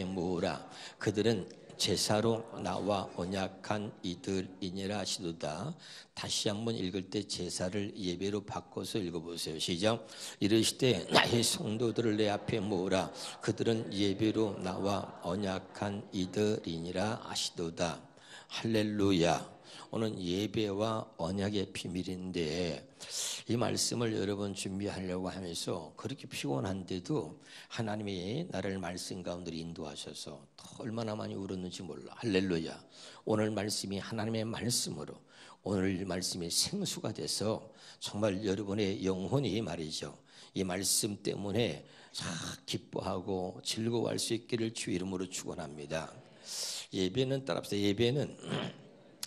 모으라 그들은 제사로 나와 언약한 이들이니라 하시도다. 다시 한번 읽을 때 제사를 예배로 바꿔서 읽어보세요. 시작. 이르시되 나의 성도들을 내 앞에 모으라. 그들은 예배로 나와 언약한 이들이니라 하시도다. 할렐루야. 오늘 예배와 언약의 비밀인데 이 말씀을 여러분 준비하려고 하면서 그렇게 피곤한데도 하나님이 나를 말씀 가운데 인도하셔서 얼마나 많이 울었는지 몰라. 할렐루야. 오늘 말씀이 하나님의 말씀으로 오늘 말씀이 생수가 돼서 정말 여러분의 영혼이 말이죠. 이 말씀 때문에 기뻐하고 즐거워할 수 있기를 주 이름으로 축원합니다. 예배는 따라서 예배는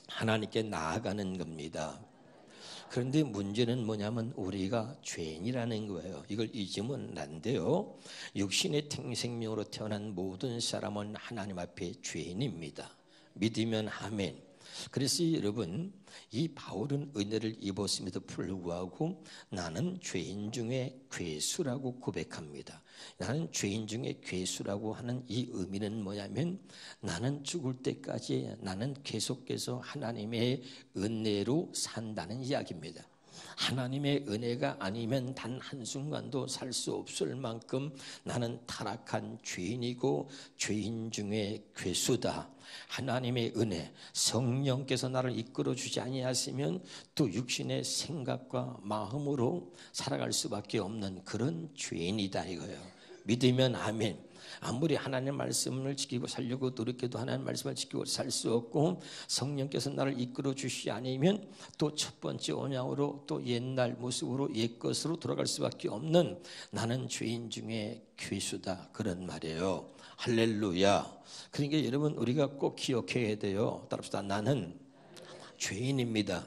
하나님께 나아가는 겁니다. 그런데 문제는 뭐냐면 우리가 죄인이라는 거예요. 이걸 잊으면 안 돼요. 육신의 생명으로 태어난 모든 사람은 하나님 앞에 죄인입니다. 믿으면 아멘. 그래서 여러분 이 바울은 은혜를 입었음에도 불구하고 나는 죄인 중에 괴수라고 고백합니다. 나는 죄인 중에 괴수라고 하는 이 의미는 뭐냐면 나는 죽을 때까지 나는 계속해서 하나님의 은혜로 산다는 이야기입니다. 하나님의 은혜가 아니면 단 한순간도 살 수 없을 만큼 나는 타락한 죄인이고 죄인 중에 괴수다. 하나님의 은혜, 성령께서 나를 이끌어 주지 아니하시면 또 육신의 생각과 마음으로 살아갈 수밖에 없는 그런 죄인이다 이거예요. 믿으면 아멘. 아무리 하나님 말씀을 지키고 살려고 노력해도 하나님 말씀을 지키고 살 수 없고 성령께서 나를 이끌어 주시 아니면 또 첫 번째 언약으로 또 옛날 모습으로 옛 것으로 돌아갈 수밖에 없는 나는 죄인 중에 괴수다 그런 말이에요. 할렐루야. 그러니까 여러분 우리가 꼭 기억해야 돼요. 따라합시다. 나는 죄인입니다.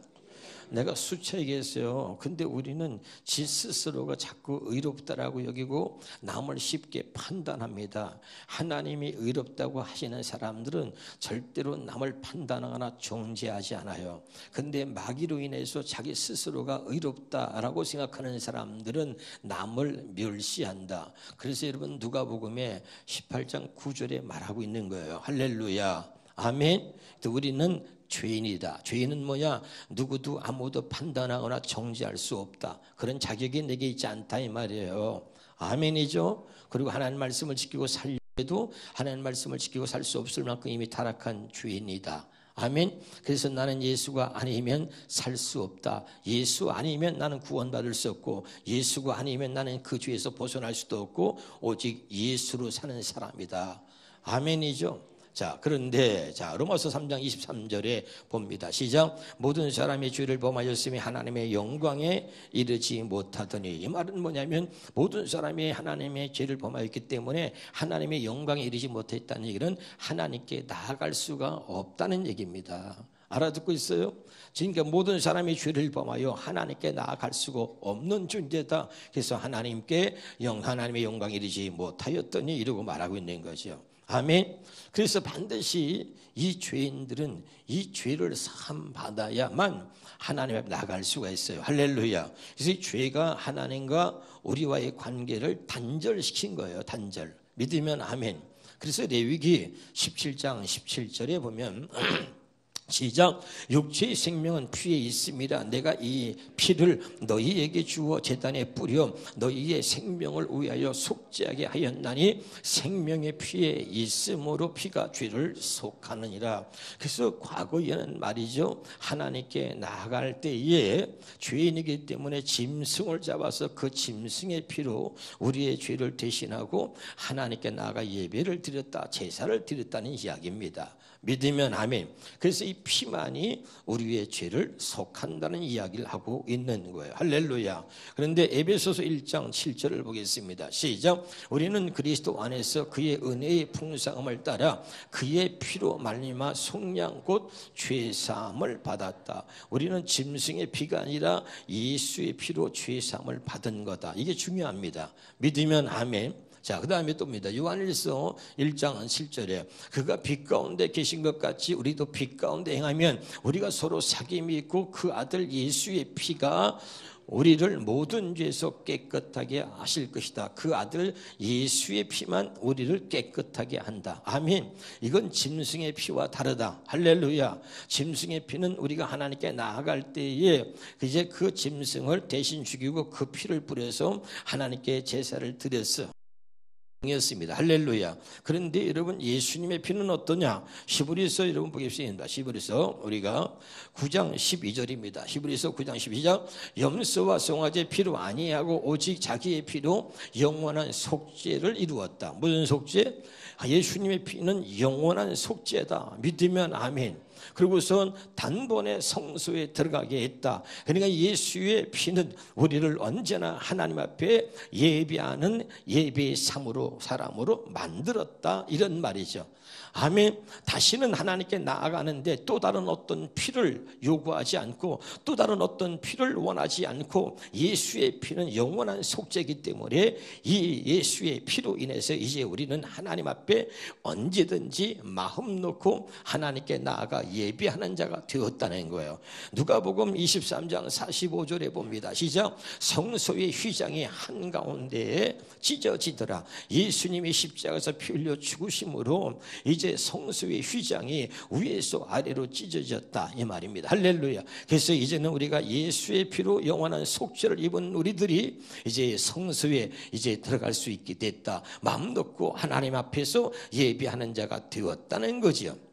내가 수차 얘기했어요. 근데 우리는 지 스스로가 자꾸 의롭다라고 여기고 남을 쉽게 판단합니다. 하나님이 의롭다고 하시는 사람들은 절대로 남을 판단하거나 정죄하지 않아요. 근데 마귀로 인해서 자기 스스로가 의롭다라고 생각하는 사람들은 남을 멸시한다. 그래서 여러분 누가복음에 18장 9절에 말하고 있는 거예요. 할렐루야. 아멘. 우리는 죄인이다. 죄인은 뭐냐? 누구도 아무도 판단하거나 정지할 수 없다. 그런 자격이 내게 있지 않다 이 말이에요. 아멘이죠. 그리고 하나님 말씀을 지키고 살려도 하나님 말씀을 지키고 살 수 없을 만큼 이미 타락한 죄인이다. 아멘. 그래서 나는 예수가 아니면 살 수 없다. 예수 아니면 나는 구원받을 수 없고 예수가 아니면 나는 그 죄에서 벗어날 수도 없고 오직 예수로 사는 사람이다. 아멘이죠. 자, 그런데 자, 로마서 3장 23절에 봅니다. 시작. 모든 사람이 죄를 범하였으며 하나님의 영광에 이르지 못하더니 이 말은 뭐냐면 모든 사람이 하나님의 죄를 범하였기 때문에 하나님의 영광에 이르지 못했다는 얘기는 하나님께 나아갈 수가 없다는 얘기입니다. 알아듣고 있어요? 그러니까 모든 사람이 죄를 범하여 하나님께 나아갈 수가 없는 존재다. 그래서 하나님께 영 하나님의 영광에 이르지 못하였더니 이러고 말하고 있는 거죠. 아멘. 그래서 반드시 이 죄인들은 이 죄를 사함 받아야만 하나님 앞에 나갈 수가 있어요. 할렐루야. 그래서 이 죄가 하나님과 우리와의 관계를 단절시킨 거예요. 단절. 믿으면 아멘. 그래서 레위기 17장 17절에 보면 시작 육체의 생명은 피에 있습니다. 내가 이 피를 너희에게 주어 제단에 뿌려 너희의 생명을 위하여 속죄하게 하였나니 생명의 피에 있으므로 피가 죄를 속하느니라. 그래서 과거에는 말이죠 하나님께 나아갈 때에 죄인이기 때문에 짐승을 잡아서 그 짐승의 피로 우리의 죄를 대신하고 하나님께 나아가 예배를 드렸다 제사를 드렸다는 이야기입니다. 믿으면 아멘. 그래서 이 피만이 우리의 죄를 속한다는 이야기를 하고 있는 거예요. 할렐루야. 그런데 에베소서 1장 7절을 보겠습니다. 시작. 우리는 그리스도 안에서 그의 은혜의 풍성함을 따라 그의 피로 말미암아 속량 곧 죄사함을 받았다. 우리는 짐승의 피가 아니라 예수의 피로 죄사함을 받은 거다. 이게 중요합니다. 믿으면 아멘. 자, 그 다음에 또입니다. 요한일서 1장 7절에 그가 빛 가운데 계신 것 같이 우리도 빛 가운데 행하면 우리가 서로 사귐이 있고 그 아들 예수의 피가 우리를 모든 죄에서 깨끗하게 하실 것이다. 그 아들 예수의 피만 우리를 깨끗하게 한다. 아멘. 이건 짐승의 피와 다르다. 할렐루야. 짐승의 피는 우리가 하나님께 나아갈 때에 이제 그 짐승을 대신 죽이고 그 피를 뿌려서 하나님께 제사를 드렸어. 이었습니다. 할렐루야. 그런데 여러분 예수님의 피는 어떠냐? 시브리서 여러분 보겠습니다. 시브리서 우리가 9장 12절입니다. 시브리서 9장 12절 염소와 송아지 피로 아니하고 오직 자기의 피로 영원한 속죄를 이루었다. 무슨 속죄? 예수님의 피는 영원한 속죄다. 믿으면 아멘. 그리고선 단번에 성소에 들어가게 했다. 그러니까 예수의 피는 우리를 언제나 하나님 앞에 예배하는 예배의 삶으로 사람으로 만들었다 이런 말이죠. 아멘. 다시는 하나님께 나아가는데 또 다른 어떤 피를 요구하지 않고 또 다른 어떤 피를 원하지 않고 예수의 피는 영원한 속죄이기 때문에 이 예수의 피로 인해서 이제 우리는 하나님 앞에 언제든지 마음 놓고 하나님께 나아가 예비하는 자가 되었다는 거예요. 누가복음 23장 45절에 봅니다. 시작. 성소의 휘장이 한가운데에 찢어지더라. 예수님이 십자가에서 피 흘려 죽으심으로 이제 성수의 휘장이 위에서 아래로 찢어졌다 이 말입니다. 할렐루야. 그래서 이제는 우리가 예수의 피로 영원한 속죄를 입은 우리들이 이제 성수에 이제 들어갈 수 있게 됐다. 마음 놓고 하나님 앞에서 예비하는 자가 되었다는 거지요.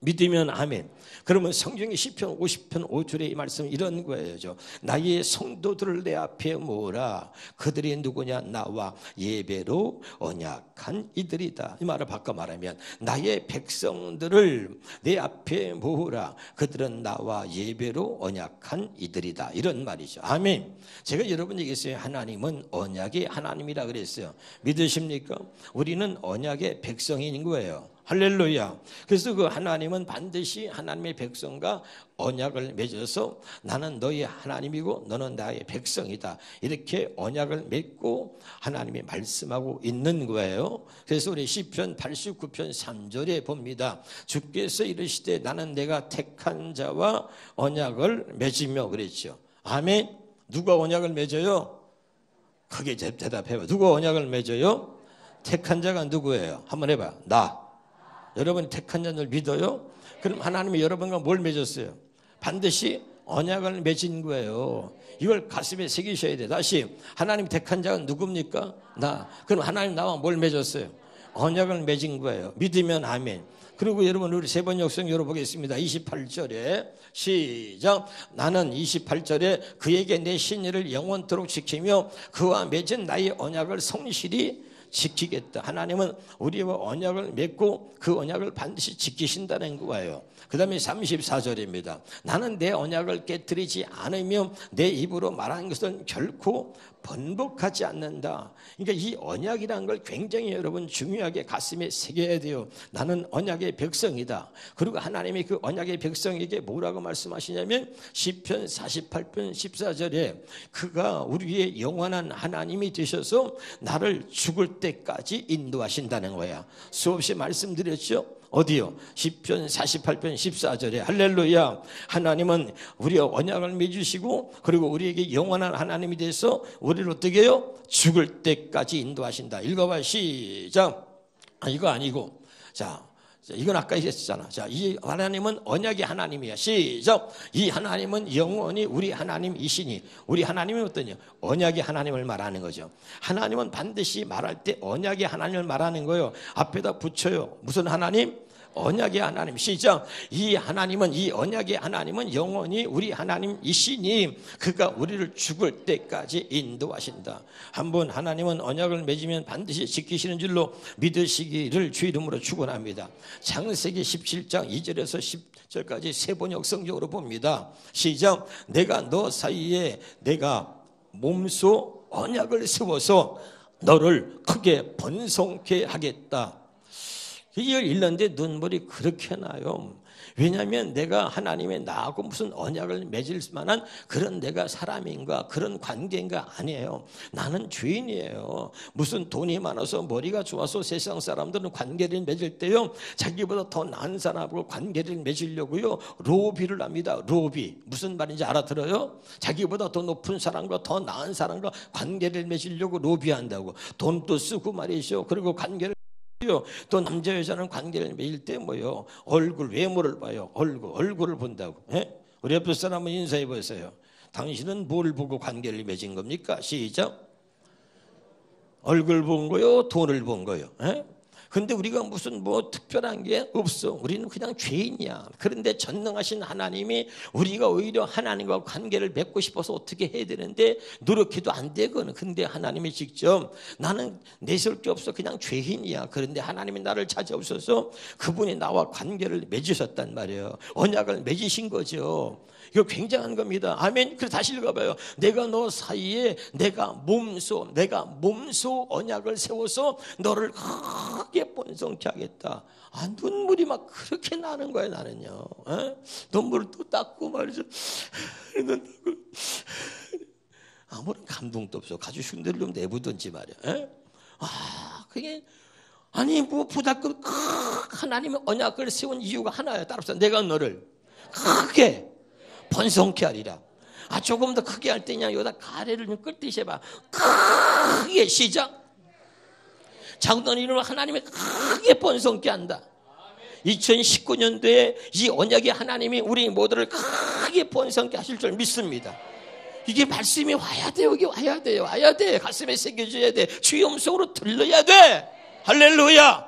믿으면 아멘. 그러면 성경의 시편 50편 5절의 이 말씀은 이런 거예요. 나의 성도들을 내 앞에 모으라. 그들이 누구냐? 나와 예배로 언약한 이들이다. 이 말을 바꿔 말하면 나의 백성들을 내 앞에 모으라. 그들은 나와 예배로 언약한 이들이다. 이런 말이죠. 아멘. 제가 여러분 얘기했어요. 하나님은 언약의 하나님이라 그랬어요. 믿으십니까? 우리는 언약의 백성인 거예요. 할렐루야. 그래서 그 하나님은 반드시 하나님의 백성과 언약을 맺어서 나는 너희 하나님이고 너는 나의 백성이다. 이렇게 언약을 맺고 하나님이 말씀하고 있는 거예요. 그래서 우리 시편 89편 3절에 봅니다. 주께서 이르시되 나는 내가 택한 자와 언약을 맺으며 그랬죠. 아멘. 누가 언약을 맺어요? 크게 대답해봐. 누가 언약을 맺어요? 택한 자가 누구예요? 한번 해봐. 나. 여러분이 택한 자를 믿어요? 그럼 하나님이 여러분과 뭘 맺었어요? 반드시 언약을 맺은 거예요. 이걸 가슴에 새기셔야 돼. 다시 하나님 택한 자가 누굽니까? 나. 그럼 하나님 나와 뭘 맺었어요? 언약을 맺은 거예요. 믿으면 아멘. 그리고 여러분 우리 세 번 역성 열어보겠습니다. 28절에 시작. 나는 28절에 그에게 내 신의를 영원토록 지키며 그와 맺은 나의 언약을 성실히 지키겠다. 하나님은 우리와 언약을 맺고 그 언약을 반드시 지키신다는 거예요. 그 다음에 34절입니다. 나는 내 언약을 깨뜨리지 않으며 내 입으로 말한 것은 결코 번복하지 않는다. 그러니까 이 언약이라는 걸 굉장히 여러분 중요하게 가슴에 새겨야 돼요. 나는 언약의 백성이다. 그리고 하나님이 그 언약의 백성에게 뭐라고 말씀하시냐면 시편 48편 14절에 그가 우리의 영원한 하나님이 되셔서 나를 죽을 때까지 인도하신다는 거야. 수없이 말씀드렸죠. 어디요? 10편 48편 14절에 할렐루야 하나님은 우리의 언약을 맺으시고 그리고 우리에게 영원한 하나님이 돼서 우리를 어떻게 해요? 죽을 때까지 인도하신다 읽어봐 시작 아, 이거 아니고 자 이건 아까 얘기했잖아. 자, 이 하나님은 언약의 하나님이야. 시작. 이 하나님은 영원히 우리 하나님이시니 우리 하나님은 어떠냐? 언약의 하나님을 말하는 거죠. 하나님은 반드시 말할 때 언약의 하나님을 말하는 거예요. 앞에다 붙여요. 무슨 하나님? 언약의 하나님 시작 이 하나님은 이 언약의 하나님은 영원히 우리 하나님이시니 그가 우리를 죽을 때까지 인도하신다. 한번 하나님은 언약을 맺으면 반드시 지키시는 줄로 믿으시기를 주 이름으로 축원합니다. 창세기 17장 2절에서 10절까지 세 번 역성적으로 봅니다. 시작 내가 너 사이에 내가 몸소 언약을 세워서 너를 크게 번성케 하겠다. 이걸 읽는데 눈물이 그렇게 나요. 왜냐하면 내가 하나님의 나하고 무슨 언약을 맺을 만한 그런 내가 사람인가 그런 관계인가 아니에요. 나는 죄인이에요. 무슨 돈이 많아서 머리가 좋아서 세상 사람들은 관계를 맺을 때요. 자기보다 더 나은 사람하고 관계를 맺으려고요. 로비를 합니다. 로비. 무슨 말인지 알아들어요? 자기보다 더 높은 사람과 더 나은 사람과 관계를 맺으려고 로비한다고. 돈도 쓰고 말이죠. 그리고 관계를 또 남자 여자는 관계를 맺을 때 뭐요? 얼굴 외모를 봐요. 얼굴 얼굴을 본다고. 예? 우리 옆에 사람은 인사해 보세요. 당신은 뭘 보고 관계를 맺은 겁니까? 시작. 얼굴 본 거요, 돈을 본 거요. 예? 근데 우리가 무슨 뭐 특별한 게 없어. 우리는 그냥 죄인이야. 그런데 전능하신 하나님이 우리가 오히려 하나님과 관계를 맺고 싶어서 어떻게 해야 되는데 노력해도 안 되거든. 근데 하나님이 직접 나는 내세울 게 없어. 그냥 죄인이야. 그런데 하나님이 나를 찾아오셔서 그분이 나와 관계를 맺으셨단 말이에요. 언약을 맺으신 거죠. 이거 굉장한 겁니다. 아멘. 그래서 다시 읽어봐요. 내가 너 사이에 내가 몸소, 내가 몸소 언약을 세워서 너를 크게 번성케 하겠다. 아, 눈물이 막 그렇게 나는 거예요, 나는요. 에? 눈물을 또 닦고 말이죠. 아무런 감동도 없어. 가지고 흉내를 좀 내부든지 말이야. 에? 아, 그게 아니 무엇보다 그 하나님의 언약을 세운 이유가 하나야. 따라서 내가 너를 크게 번성케 하리라. 아 조금 더 크게 할 때냐 여기다 가래를 좀 끌듯이 해봐. 크게 시작. 장단 이름을 하나님이 크게 번성케 한다. 2019년도에 이 언약의 하나님이 우리 모두를 크게 번성케 하실 줄 믿습니다. 이게 말씀이 와야 돼, 여기 와야 돼요. 와야 돼. 가슴에 새겨져야 돼. 주의 음성으로 들려야 돼. 할렐루야.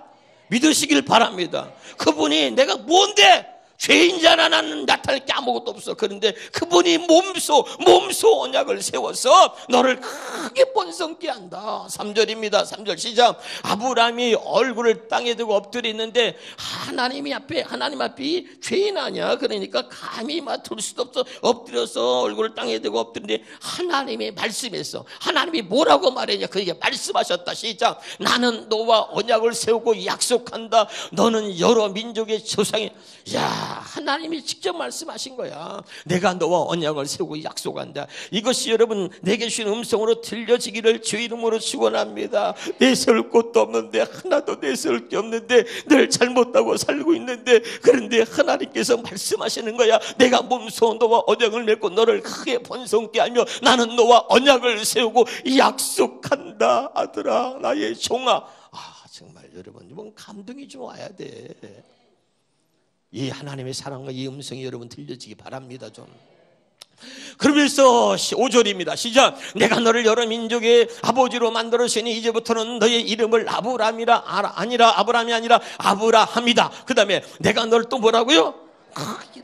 믿으시길 바랍니다. 그분이 내가 뭔데? 죄인자나 나는 나타낼 게 아무것도 없어. 그런데 그분이 몸소, 몸소 언약을 세워서 너를 크게 번성케 한다. 3절입니다. 3절 시작. 아브라함이 얼굴을 땅에 두고 엎드리는데 하나님이 앞에, 하나님 앞이 죄인 아니야. 그러니까 감히 맡을 수도 없어. 엎드려서 얼굴을 땅에 두고 엎드리는데 하나님이 말씀했어. 하나님이 뭐라고 말했냐. 그에게 말씀하셨다. 시작. 나는 너와 언약을 세우고 약속한다. 너는 여러 민족의 조상이, 야, 하나님이 직접 말씀하신 거야. 내가 너와 언약을 세우고 약속한다. 이것이 여러분 내게 주신 음성으로 들려지기를 주 이름으로 축원합니다. 내세울 곳도 없는데 하나도 내세울 게 없는데 늘 잘못하고 살고 있는데 그런데 하나님께서 말씀하시는 거야. 내가 몸소 너와 언약을 맺고 너를 크게 번성케 하며 나는 너와 언약을 세우고 약속한다. 아들아 나의 종아. 아 정말 여러분 이번 감동이 좀 와야 돼. 이 하나님의 사랑과 이 음성이 여러분 들려지기 바랍니다 좀. 그러면서 5절입니다. 시작. 내가 너를 여러 민족의 아버지로 만들었으니 이제부터는 너의 이름을 아브람이라 아니라 아브람이 아니라 아브라함이다. 그 다음에 내가 너를 또 뭐라고요?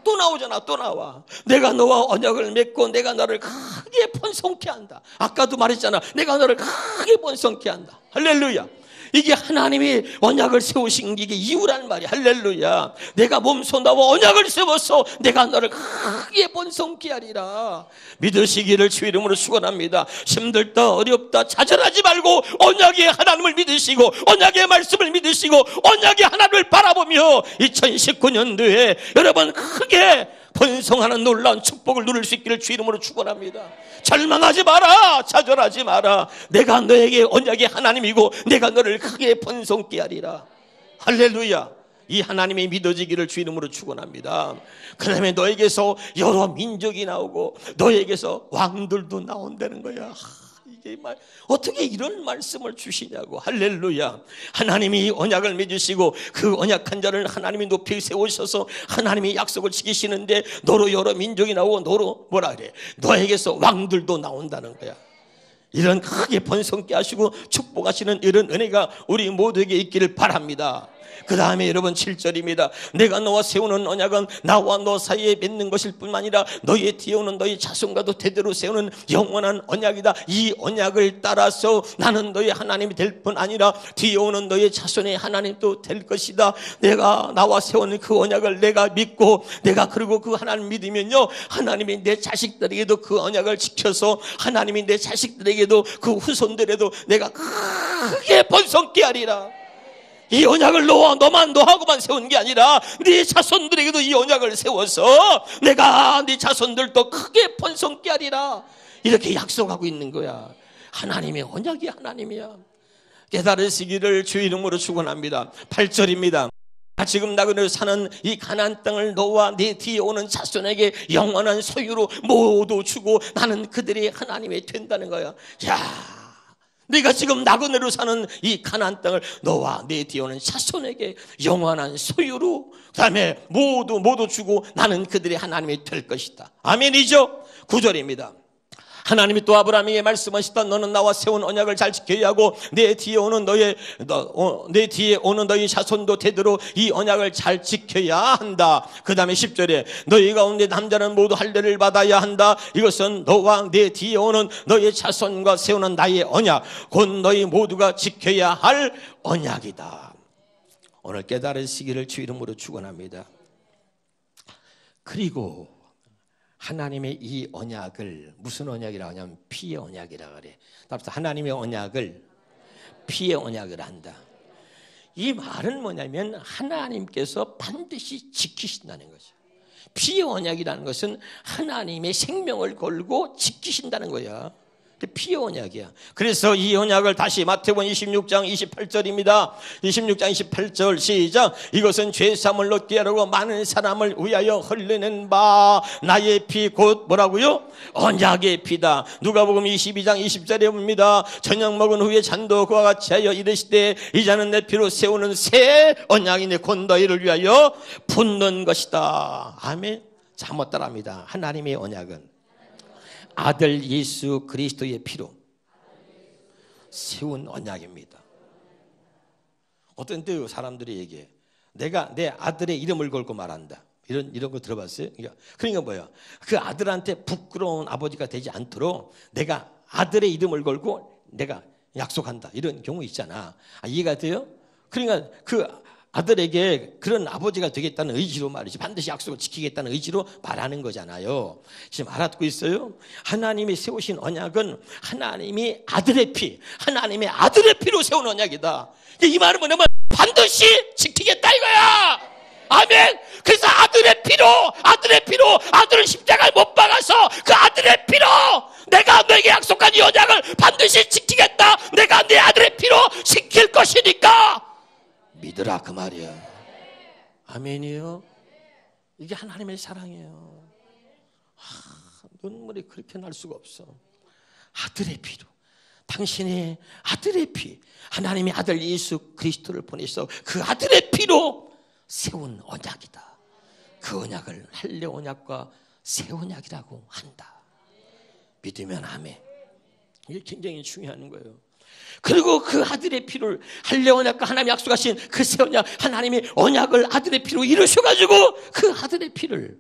또 나오잖아, 또 나와. 내가 너와 언약을 맺고 내가 너를 크게 번성케 한다. 아까도 말했잖아. 내가 너를 크게 번성케 한다. 할렐루야. 이게 하나님이 언약을 세우신 게 이유란 말이야. 할렐루야. 내가 몸소 나와 언약을 세워서 내가 너를 크게 번성케 하리라. 믿으시기를 주 이름으로 축원합니다. 힘들다 어렵다 좌절하지 말고 언약의 하나님을 믿으시고 언약의 말씀을 믿으시고 언약의 하나님을 바라보며 2019년도에 여러분 크게 번성하는 놀라운 축복을 누릴 수 있기를 주 이름으로 축원합니다. 절망하지 마라. 좌절하지 마라. 내가 너에게 언약의 하나님이고 내가 너를 크게 번성케 하리라. 할렐루야. 이 하나님이 믿어지기를 주 이름으로 축원합니다. 그다음에 너에게서 여러 민족이 나오고 너에게서 왕들도 나온다는 거야. 이게 말 어떻게 이런 말씀을 주시냐고 할렐루야. 하나님이 언약을 맺으시고 그 언약한 자를 하나님이 높이 세우셔서 하나님이 약속을 지키시는데 너로 여러 민족이 나오고 너로 뭐라 그래? 너에게서 왕들도 나온다는 거야. 이런 크게 번성케 하시고 축복하시는 이런 은혜가 우리 모두에게 있기를 바랍니다. 그 다음에 여러분 7절입니다. 내가 너와 세우는 언약은 나와 너 사이에 맺는 것일 뿐만 아니라 너의 뒤에오는 너의 자손과도 대대로 세우는 영원한 언약이다. 이 언약을 따라서 나는 너의 하나님이 될 뿐 아니라 뒤에오는 너의 자손의 하나님도 될 것이다. 내가 나와 세우는 그 언약을 내가 믿고 내가 그리고 그 하나님 믿으면요. 하나님이 내 자식들에게도 그 언약을 지켜서 하나님이 내 자식들에게도 그 후손들에도 내가 크게 번성케 하리라. 이 언약을 너와 너만 너하고만 세운 게 아니라 네 자손들에게도 이 언약을 세워서 내가 네 자손들도 크게 번성케 하리라 이렇게 약속하고 있는 거야. 하나님의 언약이 하나님이야. 깨달으시기를 주 이름으로 축원합니다. 8절입니다. 지금 나그네로 사는 이 가난 땅을 너와 네 뒤에 오는 자손에게 영원한 소유로 모두 주고 나는 그들이 하나님이 된다는 거야. 야, 네가 지금 나그네로 사는 이 가난 땅을 너와 네 뒤에 오는 자손에게 영원한 소유로 그다음에 모두 모두 주고 나는 그들이 하나님이 될 것이다. 아멘이죠? 구절입니다. 하나님이 또 아브라함에게 말씀하셨다. 너는 나와 세운 언약을 잘 지켜야 하고 내 뒤에 오는 너의 너, 어, 내 뒤에 오는 너희 자손도 되도록 이 언약을 잘 지켜야 한다. 그다음에 10절에 너희 가운데 남자는 모두 할례를 받아야 한다. 이것은 너와 내 뒤에 오는 너의 자손과 세우는 나의 언약, 곧 너희 모두가 지켜야 할 언약이다. 오늘 깨달으시기를 주 이름으로 축원합니다. 그리고 하나님의 이 언약을 무슨 언약이라고 하냐면 피의 언약이라 그래. 따라서 하나님의 언약을 피의 언약을 한다. 이 말은 뭐냐면 하나님께서 반드시 지키신다는 거죠. 피의 언약이라는 것은 하나님의 생명을 걸고 지키신다는 거야. 피의 언약이야. 그래서 이 언약을 다시 마태복음 26장 28절입니다. 26장 28절 시작. 이것은 죄 사함을 얻게 하려고 많은 사람을 위하여 흘리는 바 나의 피 곧 뭐라고요? 언약의 피다. 누가복음 22장 20절에 봅니다. 저녁 먹은 후에 잔도 그와 같이 하여 이르시되 이자는 내 피로 세우는 새 언약이니 곧 너희를 위하여 붓는 것이다. 아멘. 잘못 따라합니다. 하나님의 언약은 아들 예수 그리스도의 피로 세운 언약입니다. 어떤 때 사람들이 얘기해. 내가 내 아들의 이름을 걸고 말한다. 이런 이런 거 들어봤어요? 그러니까, 그러니까 뭐야? 그 아들한테 부끄러운 아버지가 되지 않도록 내가 아들의 이름을 걸고 내가 약속한다. 이런 경우 있잖아. 아, 이해가 돼요? 그러니까 그 아들에게 그런 아버지가 되겠다는 의지로 말이지 반드시 약속을 지키겠다는 의지로 말하는 거잖아요. 지금 알아듣고 있어요? 하나님이 세우신 언약은 하나님이 아들의 피, 하나님의 아들의 피로 세운 언약이다. 이 말은 뭐냐면 반드시 지키겠다 이거야. 아멘. 그래서 아들의 피로, 아들의 피로, 아들을 십자가에 못 박아서 그 아들의 피로 내가 너에게 약속한 이 언약을 반드시 지키겠다. 내가 내 아들의 피로 지킬 것이니까 믿으라 그 말이야. 아멘이요. 이게 하나님의 사랑이에요. 아, 눈물이 그렇게 날 수가 없어. 아들의 피로. 당신의 아들의 피. 하나님의 아들 예수 그리스도를 보내서 그 아들의 피로 세운 언약이다. 그 언약을 할례 언약과 새 언약이라고 한다. 믿으면 아멘. 이게 굉장히 중요한 거예요. 그리고 그 아들의 피를 할례 언약과 하나님 약속하신 그 새 언약 하나님이 언약을 아들의 피로 이루셔가지고 그 아들의 피를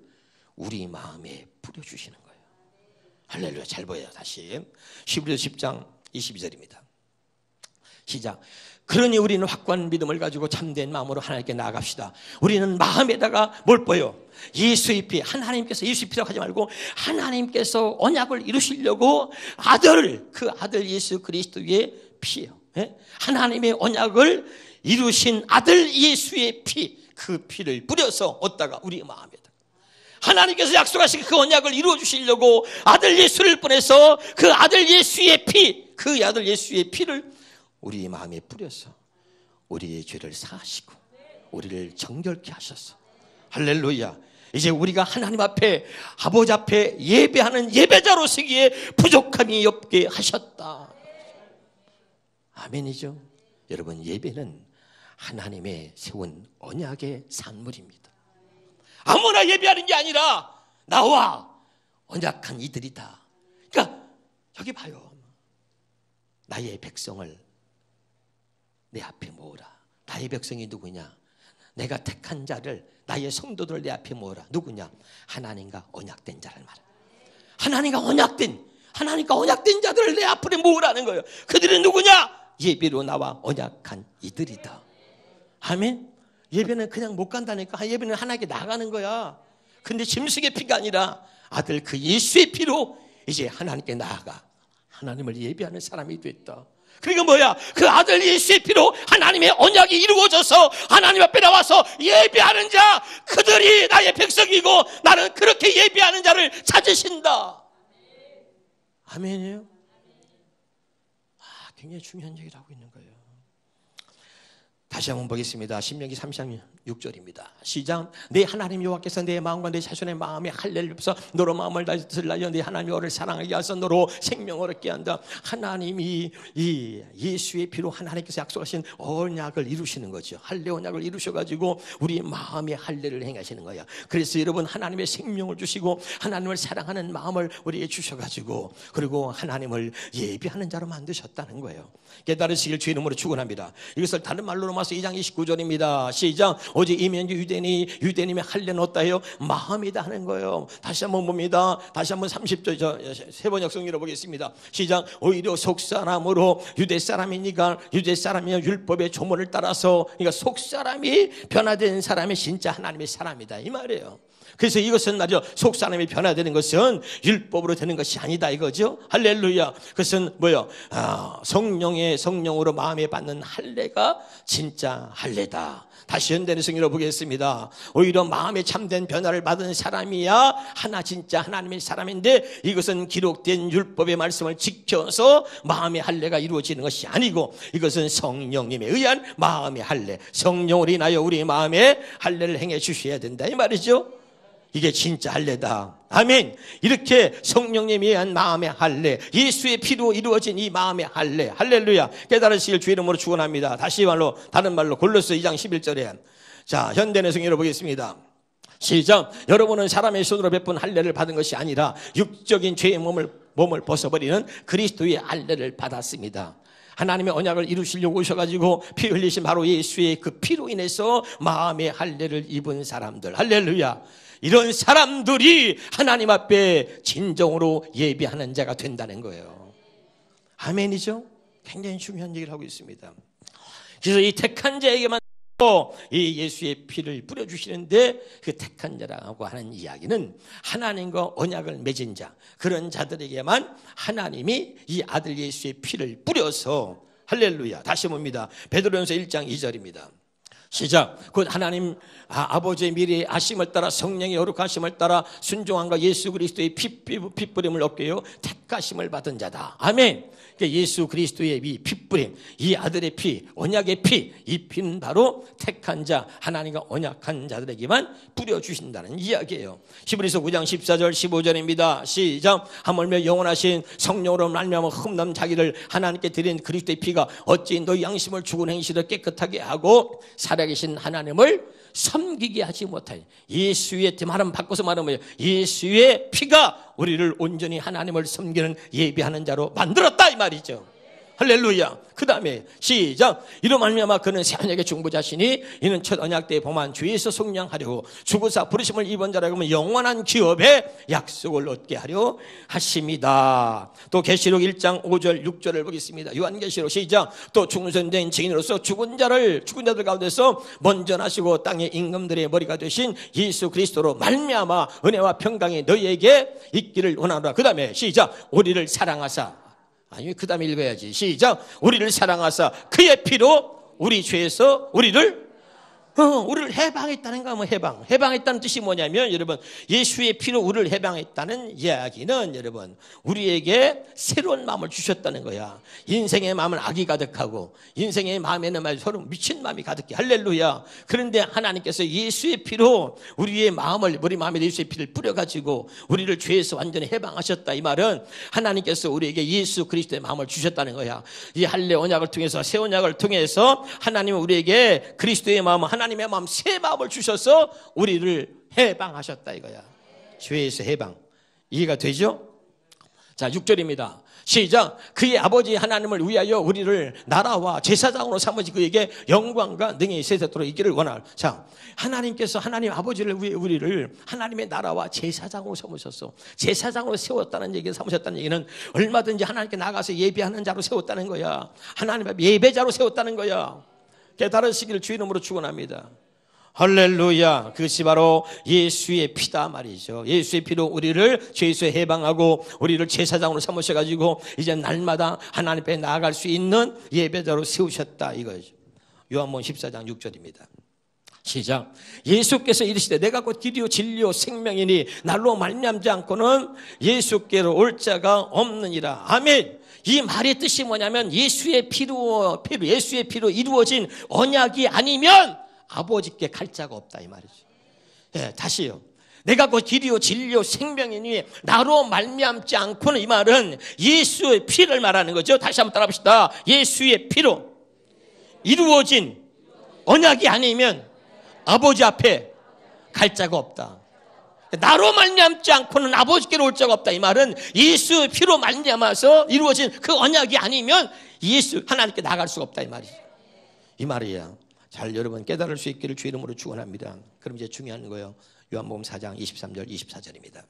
우리 마음에 뿌려주시는 거예요. 할렐루야 잘 보여요 다시 11절 10장 22절입니다. 시작. 그러니 우리는 확고한 믿음을 가지고 참된 마음으로 하나님께 나아갑시다. 우리는 마음에다가 뭘 보여? 예수의 피, 하나님께서 예수의 피라고 하지 말고 하나님께서 언약을 이루시려고 아들을, 그 아들 예수 그리스도의 피요. 예? 하나님의 언약을 이루신 아들 예수의 피, 그 피를 뿌려서 얻다가 우리 마음에다. 하나님께서 약속하신 그 언약을 이루어 주시려고 아들 예수를 보내서 그 아들 예수의 피, 그 아들 예수의 피를 우리 마음에 뿌려서 우리의 죄를 사하시고 우리를 정결케 하셨어. 할렐루야. 이제 우리가 하나님 앞에 아버지 앞에 예배하는 예배자로 서기에 부족함이 없게 하셨다. 아멘이죠. 여러분 예배는 하나님의 세운 언약의 산물입니다. 아무나 예배하는 게 아니라 나와 언약한 이들이다. 그러니까 여기 봐요. 나의 백성을 내 앞에 모으라. 나의 백성이 누구냐? 내가 택한 자를 나의 성도들 내 앞에 모으라. 누구냐? 하나님과 언약된 자를 말해. 하나님과 언약된 하나님과 언약된 자들을 내 앞에 모으라는 거예요. 그들은 누구냐? 예배로 나와 언약한 이들이다. 아멘. 예배는 그냥 못 간다니까. 예배는 하나님께 나가는 거야. 근데 짐승의 피가 아니라 아들 그 예수의 피로 이제 하나님께 나아가 하나님을 예배하는 사람이 됐다. 그러니까 뭐야? 그 아들 예수의 피로 하나님의 언약이 이루어져서 하나님 앞에 나와서 예배하는 자, 그들이 나의 백성이고 나는 그렇게 예배하는 자를 찾으신다. 아멘이에요? 아, 굉장히 중요한 얘기를 하고 있는 거예요. 다시 한번 보겠습니다. 신명기 3장 6절입니다. 시작. 내 하나님 여호와께서 내 마음과 내 자손의 마음에 할례를 입서 너로 마음을 다스리려 내 하나님 여호를 사랑하게 하서 너로 생명을 얻게 한다. 하나님이 이 예수의 피로 하나님께서 약속하신 언약을 이루시는 거죠. 할례 언약을 이루셔 가지고 우리 마음에 할례를 행하시는 거야. 그래서 여러분 하나님의 생명을 주시고 하나님을 사랑하는 마음을 우리에게 주셔 가지고 그리고 하나님을 예비하는 자로 만드셨다는 거예요. 깨달으시길 주의 이름으로 축원합니다. 이것을 다른 말로 로마서 2장 29절입니다. 시작. 오직 이면지 유대니 유대님의 할례는 없다요 마음이다 하는 거예요. 다시 한번 봅니다. 다시 한번 30절 세번 역 성리로 보겠습니다. 시작. 오히려 속 사람으로 유대 사람이니까 유대 사람이 율법의 조문을 따라서 그러니까 속 사람이 변화된 사람이 진짜 하나님의 사람이다 이 말이에요. 그래서 이것은 말이죠. 속 사람이 변화되는 것은 율법으로 되는 것이 아니다 이거죠. 할렐루야. 그것은 뭐요? 아, 성령의 성령으로 마음에 받는 할례가 진짜 할례다. 다시 현대는 성리로 보겠습니다. 오히려 마음에 참된 변화를 받은 사람이야 하나 진짜 하나님의 사람인데 이것은 기록된 율법의 말씀을 지켜서 마음의 할례가 이루어지는 것이 아니고 이것은 성령님에 의한 마음의 할례. 성령을 인하여 우리 마음에 할례를 행해 주셔야 된다 이 말이죠. 이게 진짜 할례다. 아멘. 이렇게 성령님이 한 마음의 할례, 예수의 피로 이루어진 이 마음의 할례, 할렐루야. 깨달으시길 주의 이름으로 축원합니다. 다시 말로 다른 말로 골로스 2장 11절에 자 현대내 성경을 보겠습니다. 시작. 여러분은 사람의 손으로 베푼 할례를 받은 것이 아니라 육적인 죄의 몸을 몸을 벗어버리는 그리스도의 할례를 받았습니다. 하나님의 언약을 이루시려고 오셔가지고 피 흘리신 바로 예수의 그 피로 인해서 마음의 할례를 입은 사람들. 할렐루야. 이런 사람들이 하나님 앞에 진정으로 예비하는 자가 된다는 거예요. 아멘이죠? 굉장히 중요한 얘기를 하고 있습니다. 그래서 이 택한 자에게만 이 예수의 피를 뿌려주시는데 그 택한 자라고 하는 이야기는 하나님과 언약을 맺은 자 그런 자들에게만 하나님이 이 아들 예수의 피를 뿌려서 할렐루야 다시 봅니다 베드로전서 1장 2절입니다 시작. 곧 하나님 아, 버지의 미래의 아심을 따라 성령의 거룩하심을 따라 순종함과 예수 그리스도의 피 뿌림을 얻게요 택하심을 받은 자다. 아멘. 예수 그리스도의 이 핏뿌림, 이 아들의 피, 언약의 피, 이 피는 바로 택한 자, 하나님과 언약한 자들에게만 뿌려주신다는 이야기예요. 히브리서 9장 14절 15절입니다. 시작. 하물며 영원하신 성령으로 말미암아 흠남 자기를 하나님께 드린 그리스도의 피가 어찌 너희 양심을 죽은 행실을 깨끗하게 하고 살아계신 하나님을 섬기게 하지 못하니 예수의 말은 바꿔서 말하면 예수의 피가 우리를 온전히 하나님을 섬기는 예비하는 자로 만들었다 이 말이죠. 할렐루야. 그 다음에 시작. 이로 말미암아 그는 새 언약의 중보자시니 이는 첫 언약 때 범한 주에서 속량하려고 죽으사 부르심을 입은 자라고 하면 영원한 기업에 약속을 얻게 하려 하십니다. 또 계시록 1장 5절 6절을 보겠습니다. 요한계시록 시작. 또 충선된 증인으로서 죽은 자를 죽은 자들 가운데서 먼저 나시고 땅의 임금들의 머리가 되신 예수 그리스도로 말미암아 은혜와 평강이 너희에게 있기를 원하노라. 그 다음에 시작. 우리를 사랑하사 아니, 그 다음에 읽어야지. 시작. 우리를 사랑하사 그의 피로 우리 죄에서 우리를 어, 우리를 해방했다는 거, 뭐 해방. 해방했다는 뜻이 뭐냐면, 여러분, 예수의 피로 우리를 해방했다는 이야기는, 여러분, 우리에게 새로운 마음을 주셨다는 거야. 인생의 마음은 악이 가득하고, 인생의 마음에는 말 서로 미친 마음이 가득해. 할렐루야. 그런데 하나님께서 예수의 피로 우리의 마음을, 우리 마음에 예수의 피를 뿌려 가지고, 우리를 죄에서 완전히 해방하셨다. 이 말은 하나님께서 우리에게 예수 그리스도의 마음을 주셨다는 거야. 이 할례 언약을 통해서, 새 언약을 통해서 하나님은 우리에게 그리스도의 마음을 하나 하나님의 마음 새 마음을 주셔서 우리를 해방하셨다 이거야. 죄에서 해방. 이해가 되죠? 자, 6절입니다. 시작. 그의 아버지 하나님을 위하여 우리를 나라와 제사장으로 삼으시 그에게 영광과 능히 세세토록 있기를 원할. 자, 하나님께서 하나님 아버지를 위해 우리를 하나님의 나라와 제사장으로 삼으셨어. 제사장으로 세웠다는 얘기를 삼으셨다는 얘기는 얼마든지 하나님께 나가서 예배하는 자로 세웠다는 거야. 하나님 앞 예배자로 세웠다는 거야. 깨달으시기를 주 이름으로 축원합니다. 할렐루야. 그것이 바로 예수의 피다 말이죠. 예수의 피로 우리를 죄에서 해방하고 우리를 제사장으로 삼으셔 가지고 이제 날마다 하나님 앞에 나아갈 수 있는 예배자로 세우셨다 이거죠. 요한복음 14장 6절입니다. 시작. 예수께서 이르시되 내가 곧 길이요 진리요 생명이니 날로 말미암지 않고는 예수께로 올 자가 없느니라. 아멘. 이 말의 뜻이 뭐냐면 예수의 피로 예수의 피로 이루어진 언약이 아니면 아버지께 갈 자가 없다 이 말이죠. 예, 다시요. 내가 곧 길이요 진리요 생명이니 나로 말미암지 않고는 이 말은 예수의 피를 말하는 거죠. 다시 한번 따라봅시다. 예수의 피로 이루어진 언약이 아니면 아버지 앞에 갈 자가 없다. 나로 말미암지 않고는 아버지께로 올 자가 없다. 이 말은 예수 피로 말미암아서 이루어진 그 언약이 아니면 예수 하나님께 나갈 수가 없다 이 말이죠. 이 말이야. 잘 여러분 깨달을 수 있기를 주 이름으로 축원합니다. 그럼 이제 중요한 거예요. 요한복음 4장 23절 24절입니다.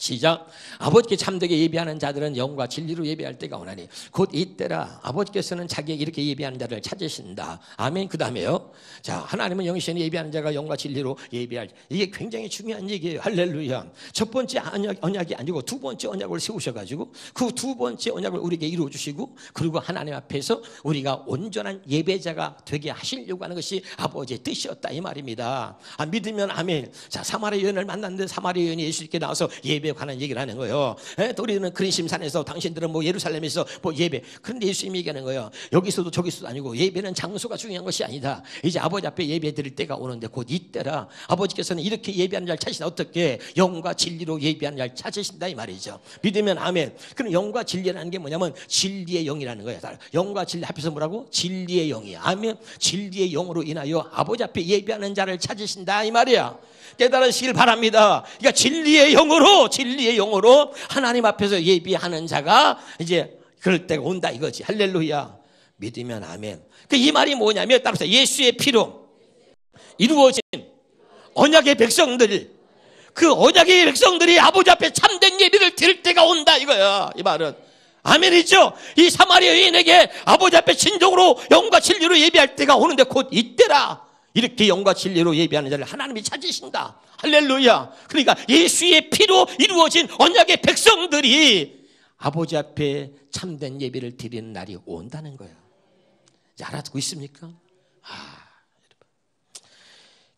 시작. 아버지께 참되게 예비하는 자들은 영과 진리로 예배할 때가 오나니 곧 이때라 아버지께서는 자기에게 이렇게 예비하는 자를 찾으신다. 아멘. 그 다음에요. 자, 하나님은 영신에 예비하는 자가 영과 진리로 예배할 이게 굉장히 중요한 얘기예요. 할렐루야. 첫 번째 언약, 언약 이 아니고 두 번째 언약을 세우셔가지고 그 두 번째 언약을 우리에게 이루어 주시고 그리고 하나님 앞에서 우리가 온전한 예배자가 되게 하시려고 하는 것이 아버지의 뜻이었다 이 말입니다. 아, 믿으면 아멘. 자, 사마리아 여인을 만났는데 사마리아 여인이 예수님께 나와서 예배 예배에 관한 얘기를 하는 거예요. 에? 우리는 그린심산에서 당신들은 뭐 예루살렘에서 뭐 예배. 그런데 예수님이 얘기하는 거예요. 여기서도 저기서도 아니고 예배는 장소가 중요한 것이 아니다. 이제 아버지 앞에 예배 드릴 때가 오는데 곧 이때라. 아버지께서는 이렇게 예배하는 날 찾으시나 어떻게 영과 진리로 예배하는 날 찾으신다 이 말이죠. 믿으면 아멘. 그럼 영과 진리라는 게 뭐냐면 진리의 영이라는 거예요. 영과 진리 합해서 뭐라고? 진리의 영이야. 아멘. 진리의 영으로 인하여 아버지 앞에 예배하는 자를 찾으신다 이 말이야. 깨달으시길 바랍니다. 그러니까 진리의 영으로 진리의 영으로 하나님 앞에서 예비하는 자가 이제 그럴 때가 온다 이거지. 할렐루야. 믿으면 아멘. 그 이 말이 뭐냐면 따라서 예수의 피로 이루어진 언약의 백성들 그 언약의 백성들이 아버지 앞에 참된 예비를 드릴 때가 온다 이거야. 이 말은 아멘이죠. 이 사마리아 여인에게 아버지 앞에 진정으로 영과 진리로 예비할 때가 오는데 곧 이때라. 이렇게 영과 진리로 예배하는 자를 하나님이 찾으신다. 할렐루야. 그러니까 예수의 피로 이루어진 언약의 백성들이 아버지 앞에 참된 예배를 드리는 날이 온다는 거야. 알아듣고 있습니까? 아,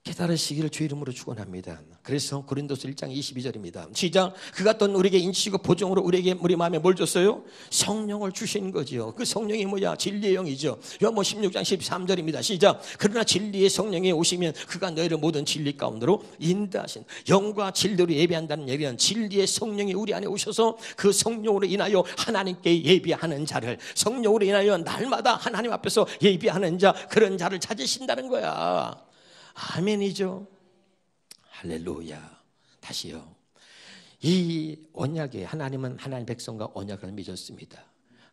깨달으시기를 주 이름으로 축원합니다. 그래서 고린도서 1장 22절입니다. 시작. 그가 또 우리에게 인치고 보정으로 우리에게 우리 마음에 뭘 줬어요? 성령을 주신 거지요. 그 성령이 뭐야? 진리의 영이죠. 요한복 16장 13절입니다. 시작. 그러나 진리의 성령이 오시면 그가 너희를 모든 진리 가운데로 인도하신 영과 진리로 예배한다는 얘기는 진리의 성령이 우리 안에 오셔서 그 성령으로 인하여 하나님께 예배하는 자를 성령으로 인하여 날마다 하나님 앞에서 예배하는 자 그런 자를 찾으신다는 거야. 아멘이죠. 할렐루야. 다시요. 이 언약에 하나님은 하나님 백성과 언약을 맺었습니다.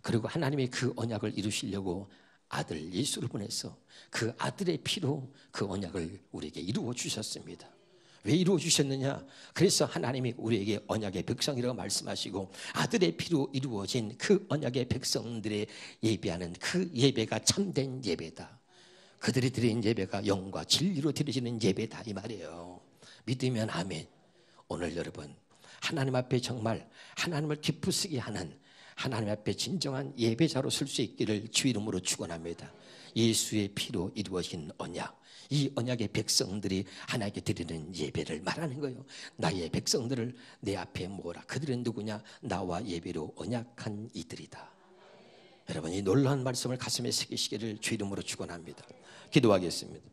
그리고 하나님이 그 언약을 이루시려고 아들 예수를 보내서 그 아들의 피로 그 언약을 우리에게 이루어 주셨습니다. 왜 이루어 주셨느냐? 그래서 하나님이 우리에게 언약의 백성이라고 말씀하시고 아들의 피로 이루어진 그 언약의 백성들의 예배하는 그 예배가 참된 예배다. 그들이 드린 예배가 영과 진리로 드리시는 예배다 이 말이에요. 믿으면 아멘. 오늘 여러분 하나님 앞에 정말 하나님을 기쁘시게 하는 하나님 앞에 진정한 예배자로 쓸수 있기를 주 이름으로 축원합니다. 예수의 피로 이루어진 언약. 이 언약의 백성들이 하나님께 드리는 예배를 말하는 거예요. 나의 백성들을 내 앞에 모으라. 그들은 누구냐? 나와 예배로 언약한 이들이다. 여러분 이 놀라운 말씀을 가슴에 새기시기를 주 이름으로 축원합니다. 기도하겠습니다.